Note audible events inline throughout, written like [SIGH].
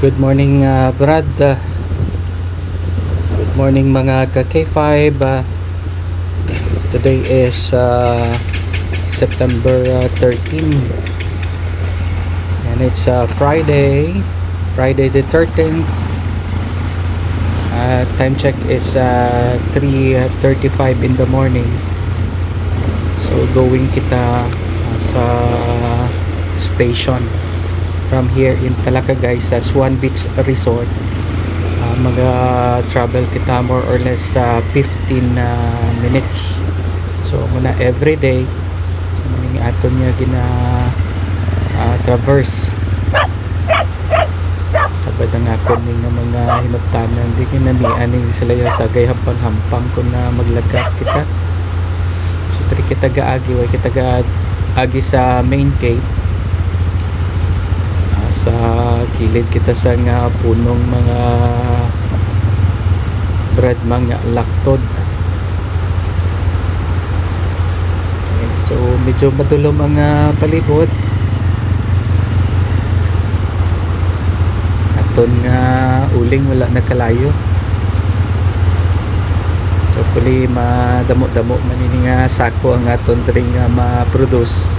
Good morning uh, Brad. Uh, Good morning mga ka K5 Uh, Today is uh, September uh, 13 And it's uh, Friday Friday the 13th uh, Time check is uh, 3.35 in the morning. So going kita uh, sa station from here in Talakagay sa Swan Beach Resort. Uh, mga travel kita more or less sa 15 uh, minutes. So muna every day. So maning aton niya gina uh, traverse. Sabad ang ako ning mga hinuptanan. Di kinamian ning sila ya sa gay hampang-hampang kung na maglagat kita. So tri kita gaagi. Way kita gaagi sa main gate. Ah, sa kilid kita sa nga punong mga bread mga laktod okay, so medyo madulom ang ah, palibot. Aton nga uling wala na kalayo. So puli madamo-damo manini nga sako ang aton diri nga ma-produce.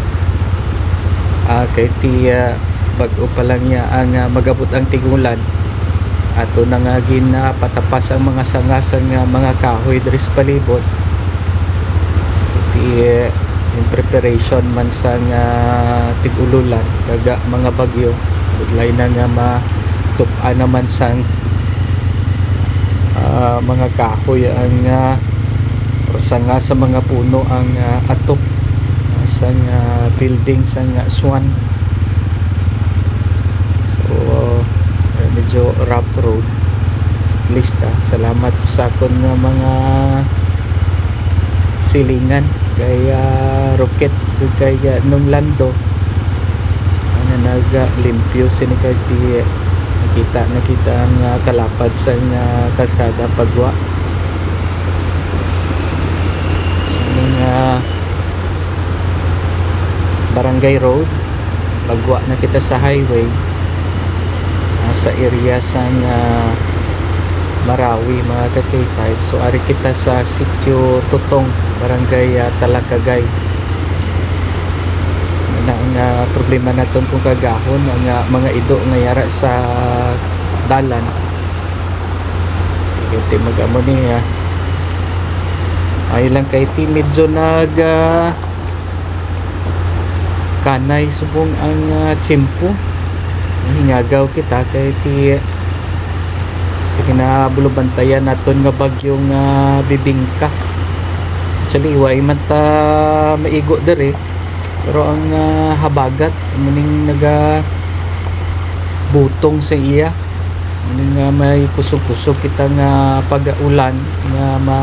Ah kay ah, bago pa lang niya ang ah, magabot ang tigulan. Ato na nga ginapatapas ang mga sangasang nga mga kahoy diri sa palibot. Iti eh, in preparation man sa nga tigululan kaga mga bagyo. Budlay na nga matupan naman sang ah, mga kahoy ang uh, sanga sa mga puno ang ah, atop. Ah, sa nga building sa nga swan So, uh, medyo rough road. At least, ah, salamat sa akon nga mga silingan. Kaya rocket, kaya nung lando. Ano naga limpyo sinikag ti nakita nakita ang ah, kalapad sa nga kalsada pagwa. So, nga barangay road pagwa na kita sa highway sa area sa nga Marawi mga ka K5 so ari kita sa sitio Tutong barangay uh, Talakagay. Na ang uh, problema naton kung kagahon ang uh, mga ido nga yara sa dalan. Iti magamo niya ay lang kay ti medyo nag uh, kanay subong ang uh, tsimpo hingagaw kita kay ti sige na bulubantayan naton nga bagyong uh, bibingka. Actually way man ta maigo dere pero ang uh, habagat muning naga butong sa iya. Muning nga may kusog-kusog kita nga pagaulan nga ma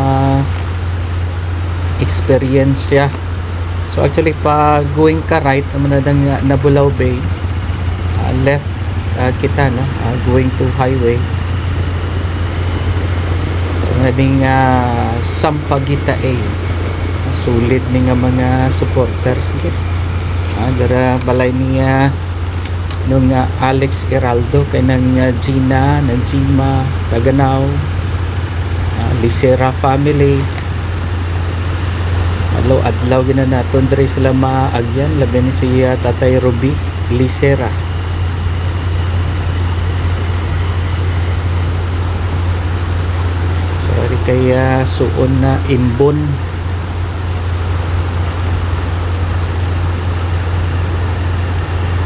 experience ya so actually pag going ka right naman na nga Nabulaw Bay uh, left uh, kita no? Uh, going to highway. So nabing uh, Sampagita uh, sulit ni nga mga supporters git uh, dara balay niya nung uh, Alex Heraldo kay nang uh, Gina nang Jima Taganaw uh, Lisera family. Hello, adlaw gina naton diri sila maagyan labi ni siya Tatay Ruby Lisera Sorry kaya suon na imbon.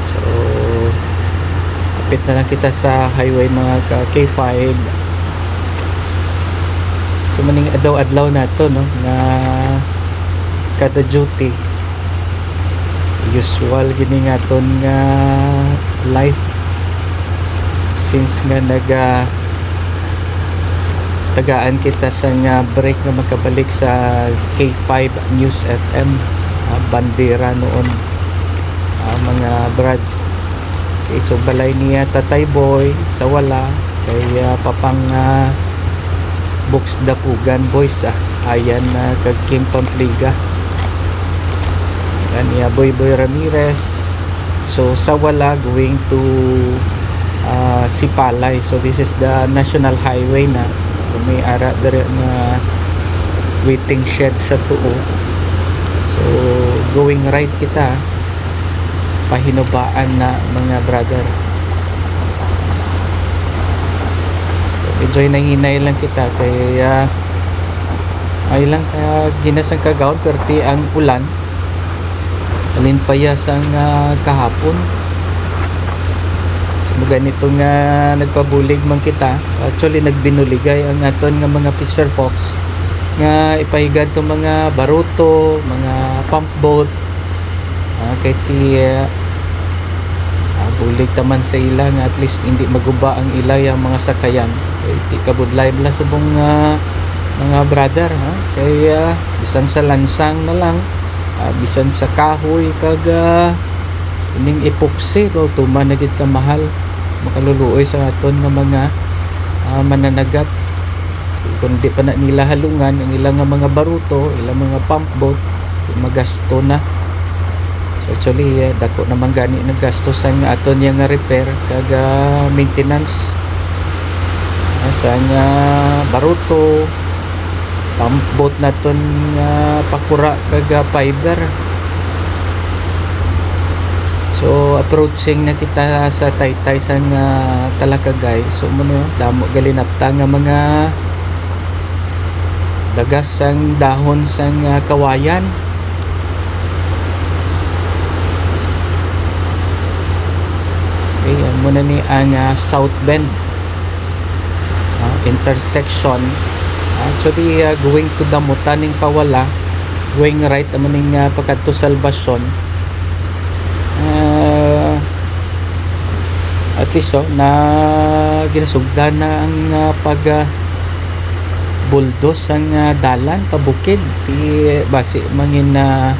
So kapit na lang kita sa highway mga ka K5. So maning adlaw-adlaw na to no nga kada duty usual gini nga ton nga life since nga naga tagaan kita sa nga break na magkabalik sa K5 News FM uh, bandera noon uh, mga brad okay, so balay niya Tatay Boy sa wala kay uh, papang uh, Books Dapugan Boys ah. ayan na uh, kag Kim Pampliga yan niya Boy Boy Ramirez so sa wala going to uh, Sipalay. So this is the national highway na. So may ara dire nga waiting shed sa tuo. So going right kita pahinubaan na mga brother. Enjoy na hinay lang kita kaya ay lang kaya ginasang kagaon perti ang ulan alin pa yasang uh, kahapon ganito nga nagpabulig man kita actually nagbinuligay ang aton nga mga fisher folks nga ipahigan to mga baruto mga pump boat. Uh, kay ti uh, ah, bulig taman sa ila nga at least hindi maguba ang ilay ang mga sakayan. Kay ti kabudlay bla subong uh, mga brother ha? Kaya bisan sa lansang na lang ah, bisan sa kahoy kag uh, ining epoxy o tuman na gid ka mahal makaluluoy sa aton nga mga ah, mananagat. Kung di pa na nila halungan ang ilang nga mga baruto ilang mga pump boat magasto na. So actually eh, dako naman gani naggasto sa nga aton yang nga repair kag ah, maintenance. Ah, sa nga baruto pump boat naton nga pakura kag ah, fiber So approaching na kita sa taytay sa nga Talakagay. So mo damo galinapta nga mga dagas sang dahon sang ah, kawayan. Okay, muna ni ang ah, South Bend ah, intersection. Actually, ah, going to Damutan ning Pawala, going right naman ning uh, pagkadto Salvacion. Ah, at least oh, na ginasugdan na ang ah, pag ah, bulldoze ang ah, dalan pabukid. Ti base mangin na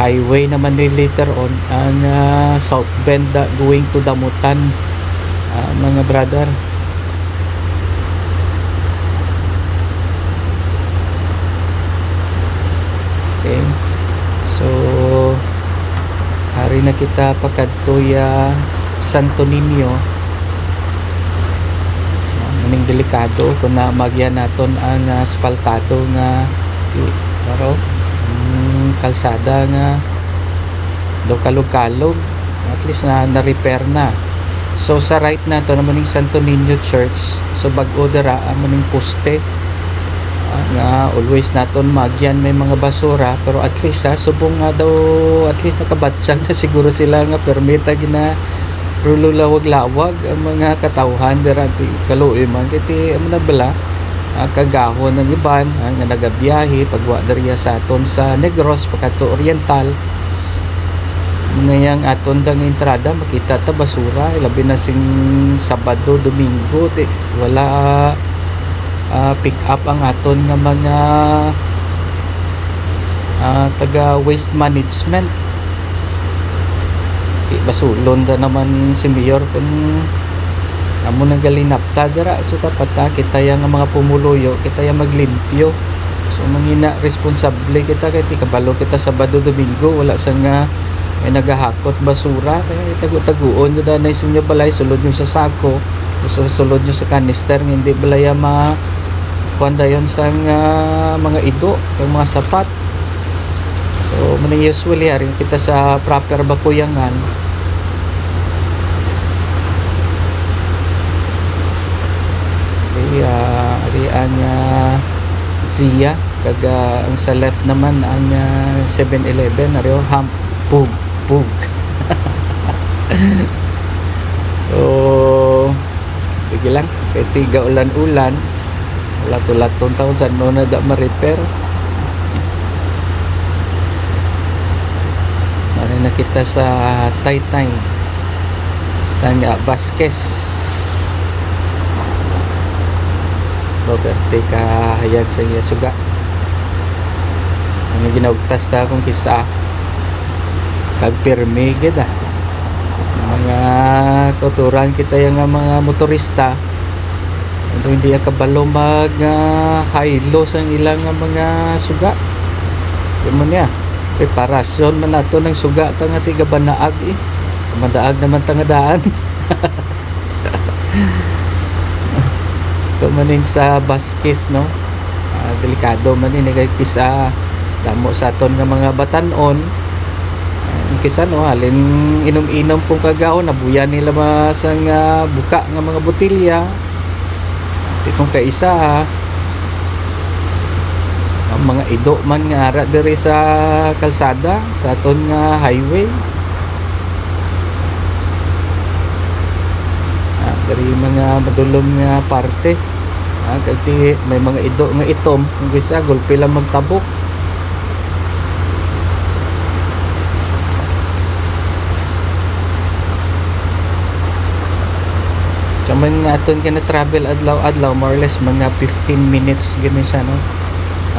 highway naman ni later on ang ah, South Bend ah, going to Damutan ah, mga brother. Okay. So hari na kita pagkadtoya Santo Niño. Maning delikado kung na magyan naton ang ah, asfaltado nga pero mm, kalsada nga do kalog-kalog at least na na-repair na. So sa right na to naman yung Santo Niño Church so bag-o dara ang maning poste. Ah, nga always naton magyan may mga basura pero at least ha subong nga daw at least nakabatsyag na [LAUGHS] siguro sila nga permita gina rulo lawag-lawag ang mga katawhan dira ti kaluoy man. Kiti amo na bala ah, kagahon ng iban nga nagabiyahe pagwa diriya sa aton sa Negros pagkato Oriental. Ngayang aton dang entrada makita ta basura labi na sing Sabado Domingo ti wala ah, pick up ang aton nga mga ah, taga waste management basulon da naman si Mayor kung amo nang galinapta dira so dapat ta kita yang mga pumuluyo kita yang maglimpyo. So mangina responsable kita kay ti kabalo kita Sabado Domingo wala sa nga may nagahakot basura kaya tagu-taguon nyo danay sa inyo balay sulod nyo sa sako o sa sulod nyo sa kanister nga hindi balaya ma kuanda yon sa nga mga ido yung mga sapat. So usually haring kita sa proper bakuyangan kaya ari uh, Zia. Kaga ang sa left naman ang ah, 7-Eleven ari ham pug pug. [LAUGHS] So sige lang. Kay ulan-ulan. Wala tulatong taon sa no na da ma-repair? Mari na kita sa Taytay. Sa Vasquez Roberte ka hayag sa iya suga. Ang ginagtas ta kung kisa. Kag pirmi ah mga tuturan kita yung mga motorista. Ito hindi ka kabalo mag uh, high lows ang ilang mga suga. Yun mo niya preparasyon man nato ng suga ta nga tiga banaag eh. Madaag naman tangadaan [LAUGHS] so manin sa baskis no? Ah, delikado manin eh, kisa damo sa aton nga mga batanon. Uh, kisa no halin inom-inom kung kagaon nabuya nila masang ah, buka nga mga botilya Di kung kaisa ah, ang mga ido man nga ara diri sa kalsada sa aton nga highway. Ah, diri mga madulom nga parte ah, kati may mga ido nga itom. Kung gisa gulpi lang magtabok. So man nga aton ka na travel adlaw-adlaw more or less mga 15 minutes gani siya no.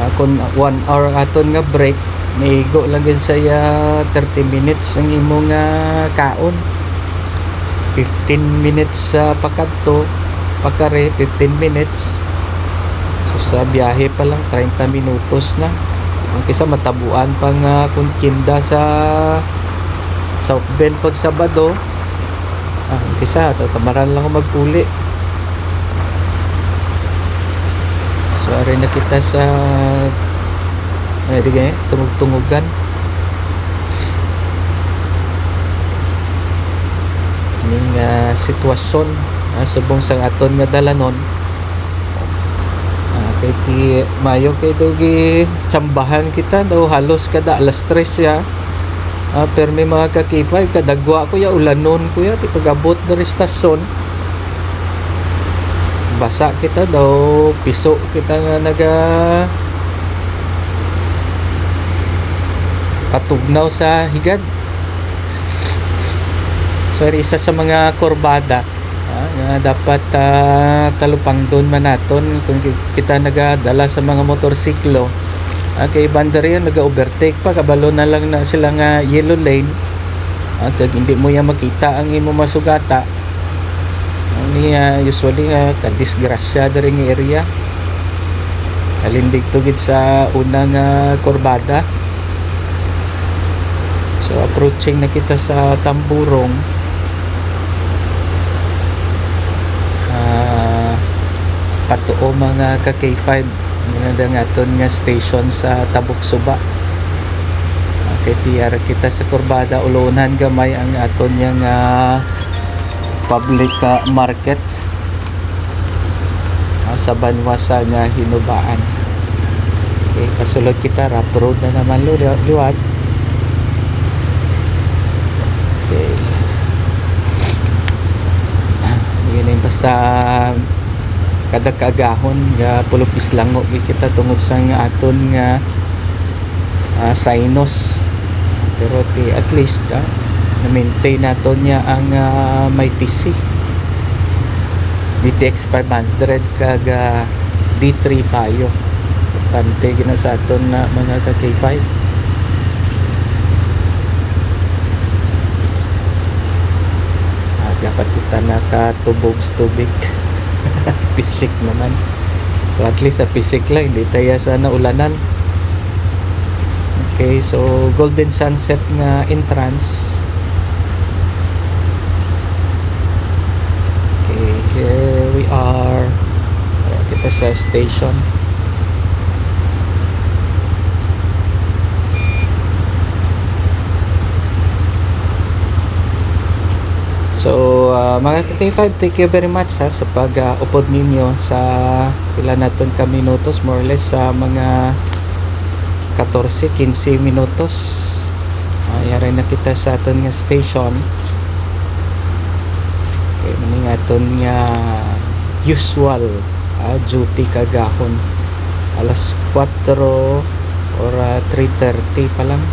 Ah, kung 1 hour aton nga break Naigo lang din saya 30 minutes ang imo nga kaon. 15 minutes sa pakadto pakare 15 minutes. So sa biyahe pa lang 30 minutos na. Ang kisa matabuan pa nga kung kinda sa South Bend pag Sabado. Ah, ang kisa tatamaran lang ako magpuli. So aray na kita sa ay di gaya tungog-tungugan ning uh, sitwasyon uh, subong sa aton nga dalanon uh, kay ti mayo kay dogi tsambahan kita daw halos kada alas 3 ya uh, pero may mga kakipay kadagwa ko ya ulanon ko ya ti pagabot na istasyon basa kita daw piso kita nga naga patugnaw sa higad. So isa sa mga kurbada nga dapat ah, talupang doon man naton kung ki- kita nagadala sa mga motorsiklo. Ah, kay banda rin naga-overtake pa kabalo na lang na sila nga yellow lane. Ah, kag hindi mo yan makita ang imo masugata. Ni ah, usually uh, kadisgrasya diri area. Halindig tugid sa unang ah, kurbada So approaching na kita sa Tamburong. Ah patuo mga ka K5 nga nga nga station sa Tabuk Suba. Ah, kay tiyara kita sa Kurbada ulonan gamay ang aton yang ah, public ah, market ah, sa Banwasa nga hinubaan. Okay, kasulod kita rap road na naman luwad. Okay. Yun yung basta kada kagahon nga pulupis lango kita tungod sa nga aton nga ah, sinus. Pero ti at least ah, na maintain naton niya ang ah, may TC DTX 500 kag ah, D3 tayo pante gina sa aton na mga ka K5 Ah, dapat kita nakatubog tubig [LAUGHS] pisik naman. So at least sa pisik lang hindi tayo sa naulanan okay so golden sunset nga entrance. Okay here we are. Kita sa station So, uh, mga K5, thank you very much ha, sa pag-upod ninyo sa ilan naton ka minutos, more or less sa mga 14-15 minutos. Uh, yari na kita sa aton nga station. Okay, mani nga aton nga usual ah, duty kagahon. Alas 4 or ah, 3.30 pa lang.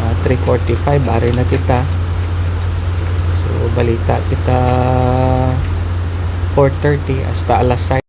Ah, 3.45, ari na kita. Balita. Kita 4.30 hasta alas 6